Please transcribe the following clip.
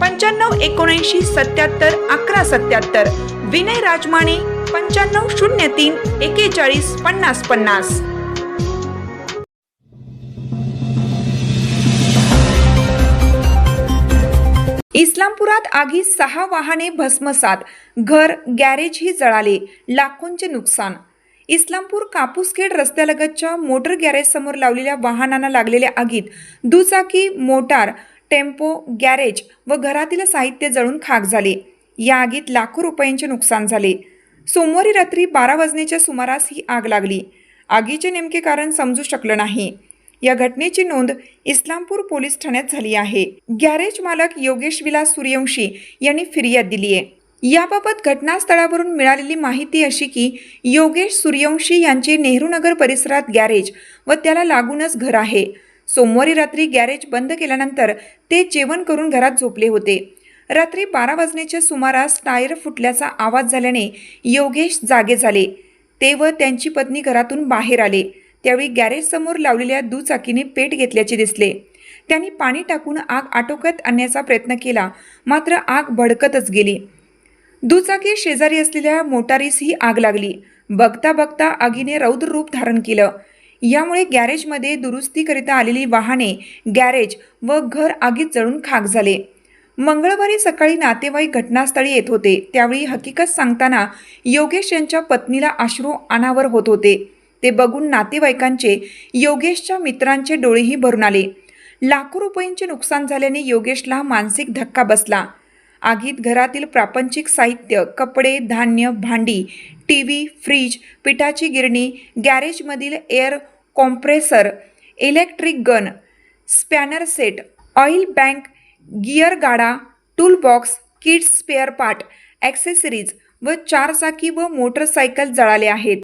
पंच्याण्णव एकोणऐंशी सत्याहत्तर अकरा सत्याहत्तर. विनय राजमाने पंच्याण्णव शून्य तीन एकेचाळीस पन्नास पन्नास. इस्लामपुरात आगीत सहा वाहने भस्मसात. घर गॅरेजही जळाले. लाखोंचे नुकसान. इस्लामपूर कापूसखेड रस्त्यालगतच्या मोटर गॅरेजसमोर लावलेल्या वाहनांना लागलेल्या आगीत दुचाकी मोटार टेम्पो गॅरेज व घरातील साहित्य जळून खाक झाले. या आगीत लाखो रुपयांचे नुकसान झाले. सोमवारी रात्री बारा वाजण्याच्या सुमारास ही आग लागली. आगीचे नेमके कारण समजू शकलं नाही. या घटनेची नोंद इस्लामपूर पोलीस ठाण्यात झाली आहे. गॅरेज मालक योगेश विलास सूर्यवंशी यांनी फिर्याद दिली आहे. याबाबत घटनास्थळावरून मिळालेली माहिती अशी की योगेश सूर्यवंशी यांचे नेहरूनगर परिसरात गॅरेज व त्याला लागूनच घर आहे. सोमवारी रात्री गॅरेज बंद केल्यानंतर ते जेवण करून घरात झोपले होते. रात्री बारा वाजण्याच्या सुमारास टायर फुटल्याचा आवाज झाल्याने योगेश जागे झाले. ते व त्यांची पत्नी घरातून बाहेर आले. त्यावेळी गॅरेजसमोर लावलेल्या दुचाकीने पेट घेतल्याचे दिसले. त्यांनी पाणी टाकून आग आटोक्यात आणण्याचा प्रयत्न केला मात्र आग भडकतच गेली. दुचाकी शेजारी असलेल्या मोटारीस ही आग लागली. बघता बघता आगीने रौद्र रूप धारण केलं. यामुळे गॅरेजमध्ये दुरुस्तीकरिता आलेली वाहने गॅरेज व घर आगीत जळून खाक झाले. मंगळवारी सकाळी नातेवाईक घटनास्थळी येत होते. त्यावेळी हकीकत सांगताना योगेश यांच्या पत्नीला अश्रू अनावर होत होते. ते बघून नातेवाईकांचे योगेशच्या मित्रांचे डोळेही भरून आले. लाखो रुपयांचे नुकसान झाल्याने योगेशला मानसिक धक्का बसला. आगीत घरातील प्रापंचिक साहित्य कपडे धान्य भांडी टी व्ही फ्रीज पिठाची गिरणी गॅरेजमधील air compressor electric gun spanner set oil bank gear गाडा toolbox kids spare part accessories व चारचाकी व मोटरसायकल जळाले आहेत.